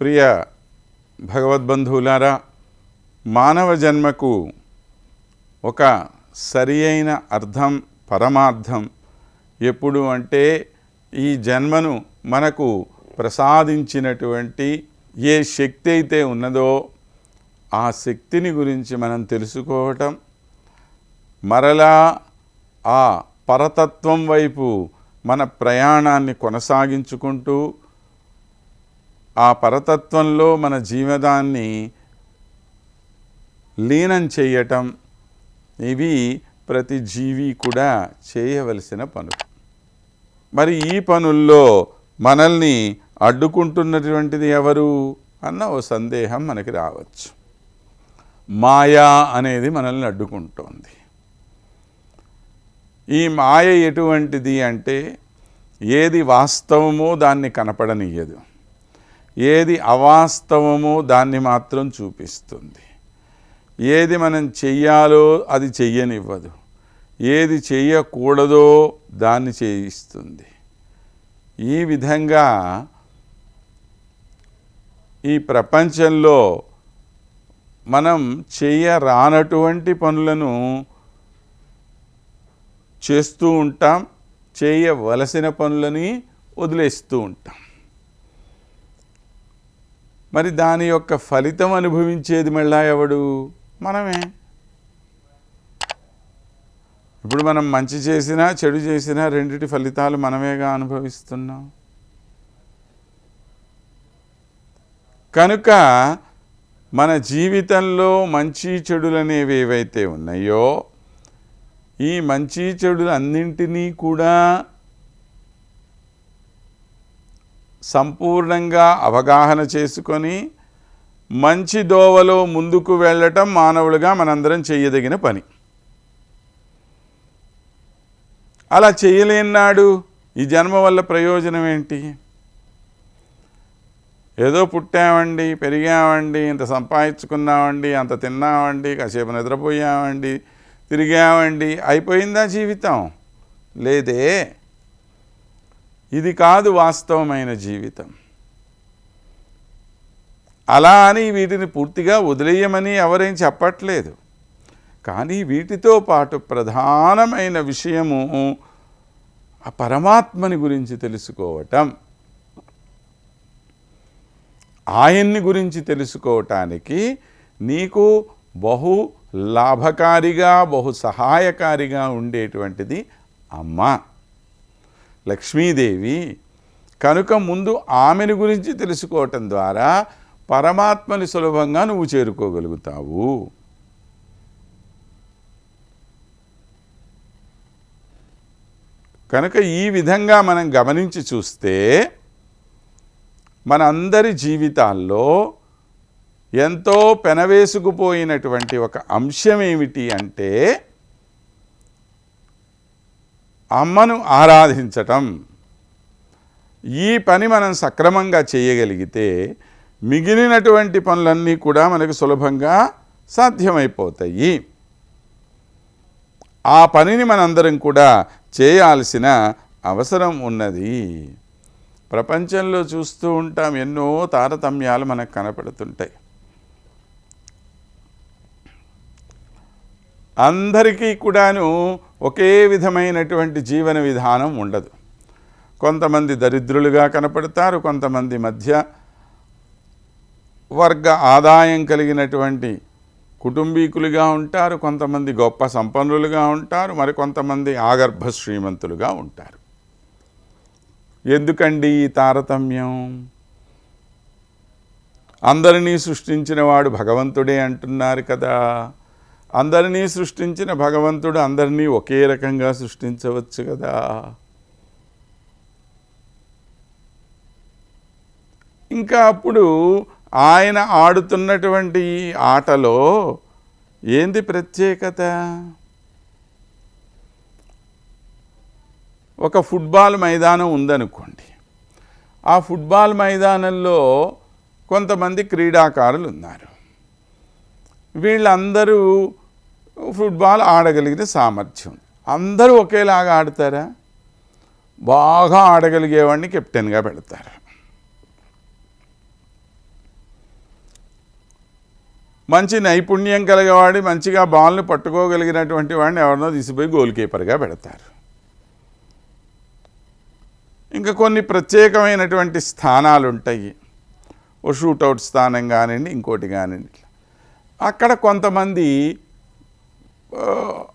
ప్రియ భగవద్బంధువులారా మానవ జన్మకు ఒక సరి అయిన అర్థం పరమార్థం ఎప్పుడు అంటే ఈ జన్మను మనకు ప్రసాదించినటువంటి ఏ శక్తి అయితే ఉన్నదో ఆ శక్తిని గురించి మనం తెలుసుకోవటం మరలా ఆ పరతత్వం వైపు మన ప్రయాణాన్ని కొనసాగించుకుంటూ ఆ పరతత్వంలో మన జీవితాన్ని లీనం చేయటం ఇవి ప్రతి జీవి కూడా చేయవలసిన పనులు. మరి ఈ పనుల్లో మనల్ని అడ్డుకుంటున్నటువంటిది ఎవరు అన్న ఓ సందేహం మనకి రావచ్చు. మాయా అనేది మనల్ని అడ్డుకుంటోంది. ఈ మాయ ఎటువంటిది అంటే ఏది వాస్తవమో దాన్ని కనపడనియదు ఏది అవాస్తవమో దాన్ని మాత్రం చూపిస్తుంది. ఏది మనం చెయ్యాలో అది చెయ్యనివ్వదు. ఏది చెయ్యకూడదో దాన్ని చేయిస్తుంది. ఈ విధంగా ఈ ప్రపంచంలో మనం చెయ్యరానటువంటి పనులను చేస్తూ ఉంటాం చేయవలసిన పనులని వదిలేస్తూ ఉంటాం. మరి దాని యొక్క ఫలితం అనుభవించేది మళ్ళా ఎవడు? మనమే. ఇప్పుడు మనం మంచి చేసినా చెడు చేసినా రెండిటి ఫలితాలు మనమేగా అనుభవిస్తున్నాం. కనుక మన జీవితంలో మంచి చెడులు అనేవి ఏవైతే ఉన్నాయో ఈ మంచి చెడులు అన్నింటినీ కూడా సంపూర్ణంగా అవగాహన చేసుకొని మంచి దోవలో ముందుకు వెళ్ళటం మానవులుగా మనందరం చేయదగిన పని. అలా చేయలేనాడు ఈ జన్మ వల్ల ప్రయోజనం ఏంటి? ఏదో పుట్టామండి పెరిగామండి ఇంత సంపాదించుకున్నామండి అంత తిన్నామండి కాసేపు నిద్రపోయామండి తిరిగామండి అయిపోయిందా జీవితం? లేదే. ఇది కాదు వాస్తవమైన జీవితం. అలా అని వీటిని పూర్తిగా వదిలేయమని ఎవరేం చెప్పట్లేదు. కానీ వీటితో పాటు ప్రధానమైన విషయము ఆ పరమాత్మని గురించి తెలుసుకోవటం. ఆయన్ని గురించి తెలుసుకోవటానికి నీకు బహు లాభకారిగా బహు సహాయకారిగా ఉండేటువంటిది అమ్మ. లక్ష్మీదేవి కనుక ముందు ఆమెను గురించి తెలుసుకోవటం ద్వారా పరమాత్మని సులభంగా నువ్వు చేరుకోగలుగుతావు. కనుక ఈ విధంగా మనం గమనించి చూస్తే మన అందరి జీవితాల్లో ఎంతో పెనవేసుకుపోయినటువంటి ఒక అంశం ఏమిటి అంటే అమ్మను ఆరాధించటం. ఈ పని మనం సక్రమంగా చేయగలిగితే మిగిలినటువంటి పనులన్నీ కూడా మనకు సులభంగా సాధ్యమైపోతాయి. ఆ పనిని మనందరం కూడా చేయాల్సిన అవసరం ఉన్నది. ప్రపంచంలో చూస్తూ ఉంటాం ఎన్నో తారతమ్యాలు మనకు కనపడుతుంటాయి. అందరికీ కూడాను ఒకే విధమైనటువంటి జీవన విధానం ఉండదు. కొంతమంది దరిద్రులుగా కనపడతారు కొంతమంది మధ్య వర్గ ఆదాయం కలిగినటువంటి కుటుంబీకులుగా ఉంటారు కొంతమంది గొప్ప సంపన్నులుగా ఉంటారు మరి కొంతమంది ఆగర్భ శ్రీమంతులుగా ఉంటారు. ఎందుకండి ఈ తారతమ్యం? అందరినీ సృష్టించిన వాడు భగవంతుడే అంటున్నారు కదా. అందరినీ సృష్టించిన భగవంతుడు అందరినీ ఒకే రకంగా సృష్టించవచ్చు కదా. ఇంకా అప్పుడు ఆయన ఆడుతున్నటువంటి ఈ ఆటలో ఏంది ప్రత్యేకత? ఒక ఫుట్బాల్ మైదానం ఉందనుకోండి. ఆ ఫుట్బాల్ మైదానంలో కొంతమంది క్రీడాకారులు ఉన్నారు వీళ్ళందరూ ఫుట్బాల్ ఆడగలిగిన సామర్థ్యం. అందరూ ఒకేలాగా ఆడతారా? బాగా ఆడగలిగేవాడిని కెప్టెన్గా పెడతారు. మంచి నైపుణ్యం కలిగేవాడి మంచిగా బాల్ని పట్టుకోగలిగినటువంటి వాడిని ఎవరినో తీసిపోయి గోల్ కీపర్గా పెడతారు. ఇంకా కొన్ని ప్రత్యేకమైనటువంటి స్థానాలు ఉంటాయి ఓ షూటౌట్ స్థానం కానివ్వండి ఇంకోటి కానివ్వండి. అక్కడ కొంతమంది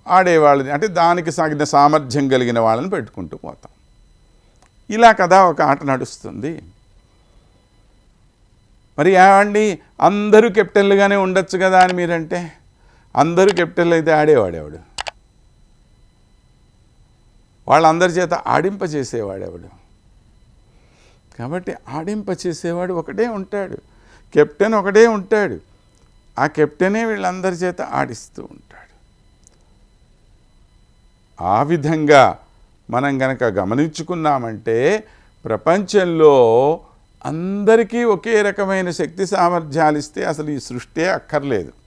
ఆడేవాళ్ళని అంటే దానికి సాగిన సామర్థ్యం కలిగిన వాళ్ళని పెట్టుకుంటూ పోతాం. ఇలా కదా ఒక ఆట నడుస్తుంది. మరి ఏమండి అందరూ కెప్టెన్లుగానే ఉండొచ్చు కదా అని మీరంటే అందరూ కెప్టెన్లు అయితే ఆడేవాడేవాడు? వాళ్ళందరి చేత ఆడింపచేసేవాడేవాడు కాబట్టి ఆడింపచేసేవాడు ఒకటే ఉంటాడు. కెప్టెన్ ఒకటే ఉంటాడు. ఆ కెప్టెనే వీళ్ళందరి చేత ఆడిస్తూ ఉంటాడు. ఆ విధంగా మనం గనక గమనించుకున్నామంటే ప్రపంచంలో అందరికీ ఒకే రకమైన శక్తి సామర్థ్యాలు ఇస్తే అసలు ఈ సృష్టి అక్కర్లేదు.